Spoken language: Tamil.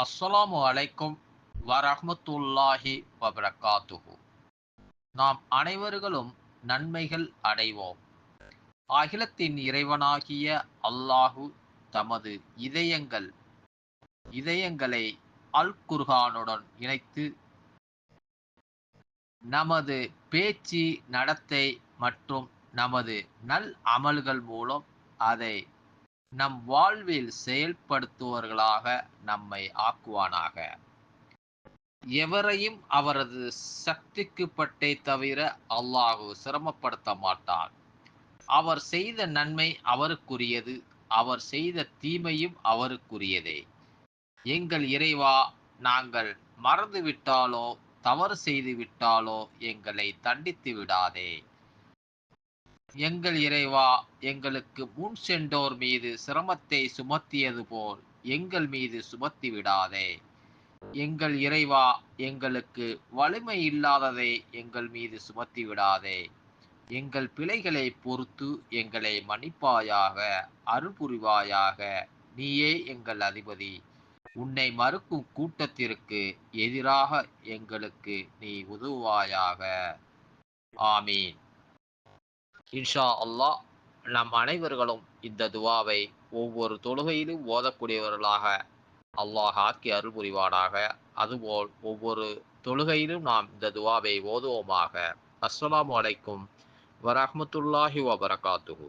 அஸ்ஸலாமு அலைக்கும் வரஹமத்துல்லாஹி வபரகாத்துஹு நாம் அனைவர்களும் நன்மைகள் அடைவோம். அகிலத்தின் இறைவனாகிய அல்லாஹு தமது இதயங்கள் இதயங்களை அல் குர்ஹானுடன் இணைத்து நமது பேச்சு நடத்தை மற்றும் நமது நல் அமல்கள் மூலம் அதை நம் வாழ்வில் செயல்படுத்துவர்களாக நம்மை ஆக்குவானாக. எவரையும் அவரது சக்திக்கு பட்டே தவிர அல்லாஹு சிரமப்படுத்த மாட்டான். அவர் செய்த நன்மை அவருக்குரியது அவர் செய்த தீமையும் அவருக்குரியதே. எங்கள் இறைவா நாங்கள் மறந்துவிட்டாலோ தவறு செய்து விட்டாலோ எங்களை தண்டித்து விடாதே. எங்கள் இறைவா எங்களுக்கு முன் சென்றோர் மீது சிரமத்தை சுமத்தியது போல் எங்கள் மீது சுமத்தி விடாதே. எங்கள் இறைவா எங்களுக்கு வலிமை இல்லாததை எங்கள் மீது சுமத்தி விடாதே. எங்கள் பிழைகளை பொறுத்து எங்களை மன்னிப்பாயாக அருள்புரிவாயாக நீயே எங்கள் அதிபதி. உன்னை மறுக்கும் கூட்டத்திற்கு எதிராக எங்களுக்கு நீ உதவுவாயாக. ஆமீன். இன்ஷா அல்லாஹ் நம் அனைவர்களும் இந்த துவாவை ஒவ்வொரு தொழுகையிலும் ஓதக்கூடியவர்களாக அல்லாஹ் ஆக்கி அருள் புரிவானாக அதுபோல் ஒவ்வொரு தொழுகையிலும் நாம் இந்த துவாவை ஓதுவோமாக. அஸ்லாம் வலைக்கும் வரஹ்மத்துல்லாஹி வபரகாத்துஹு.